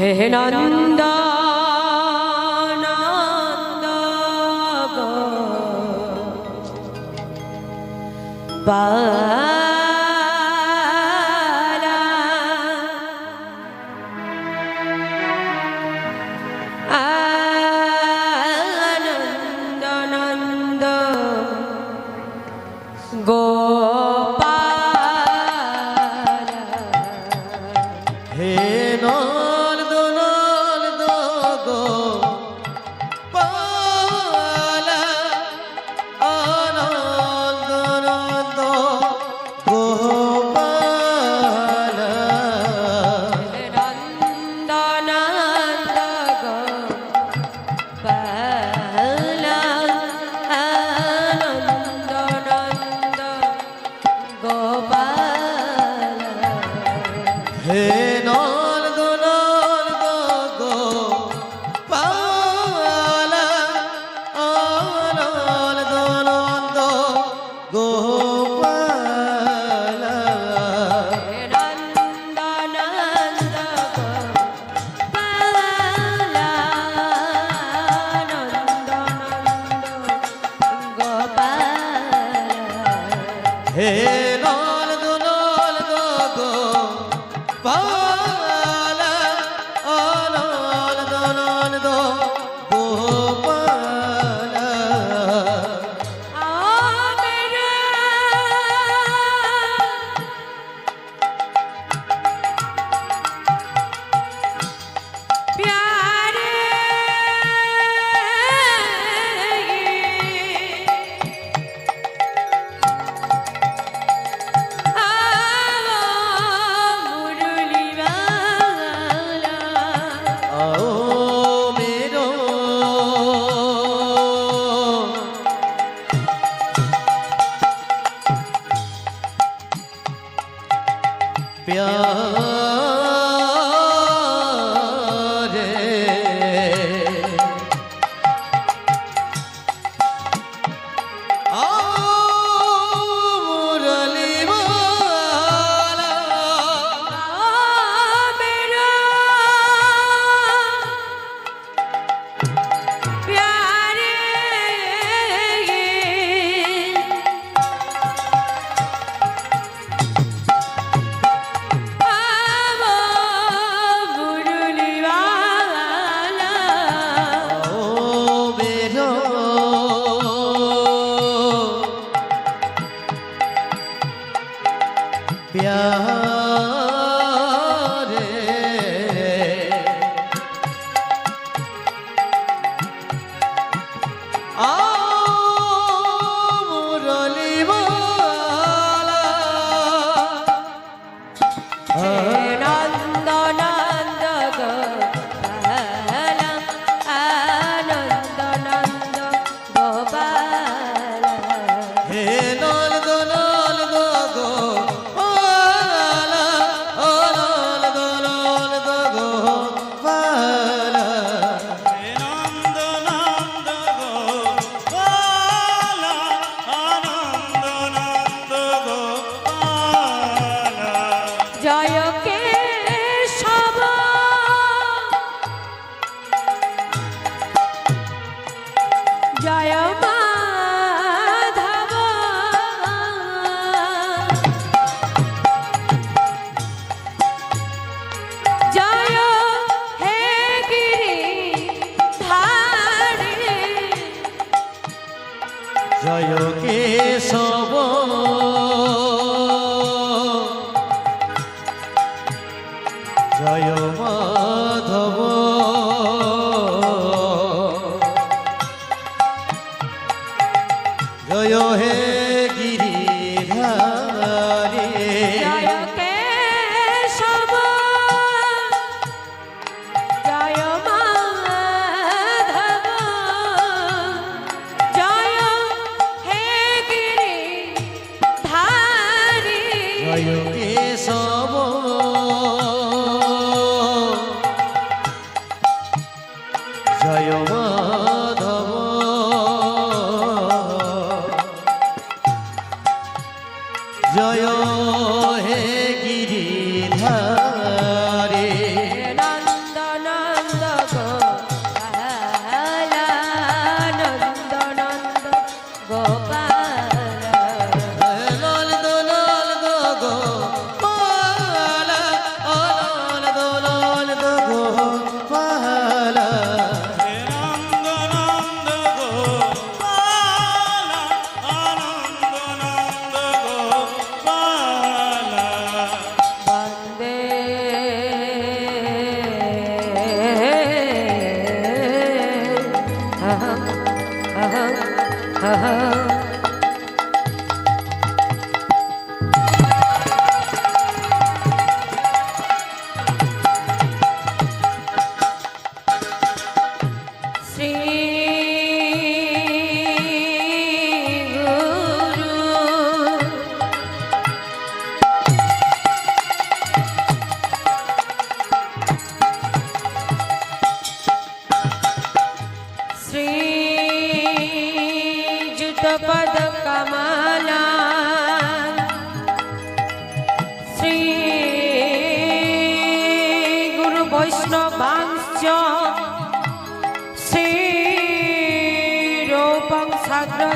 হে নন্দ নন্দ प्यारे জয় মাধব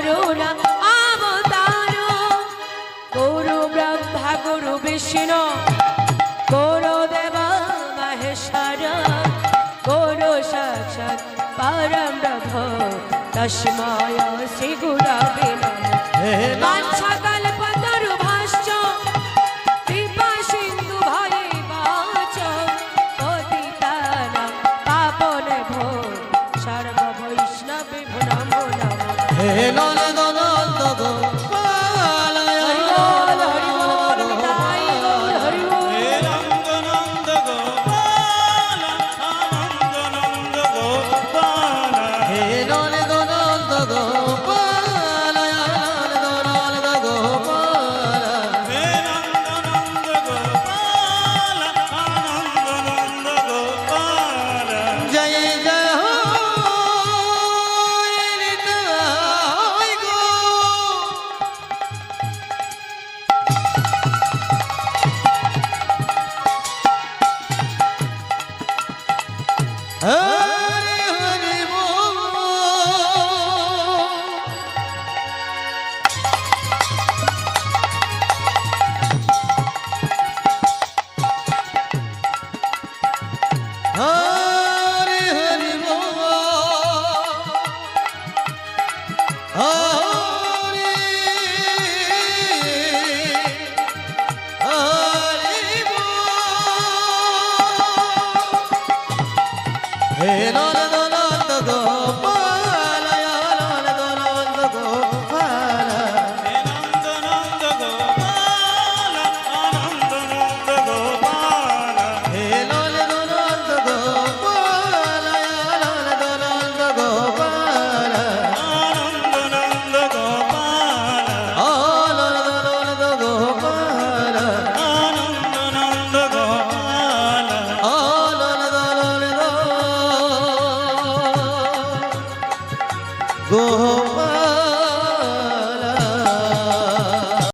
করুণা অবতার গুরু ব্রহ্মা গুরু বিষ্ণু। গুরু দেবা মহেশ্বর। গুরু সাক্ষাৎ পরম ব্রহ্ম তস্ময় শ্রী গুরু বিনা Hey, no, no, no.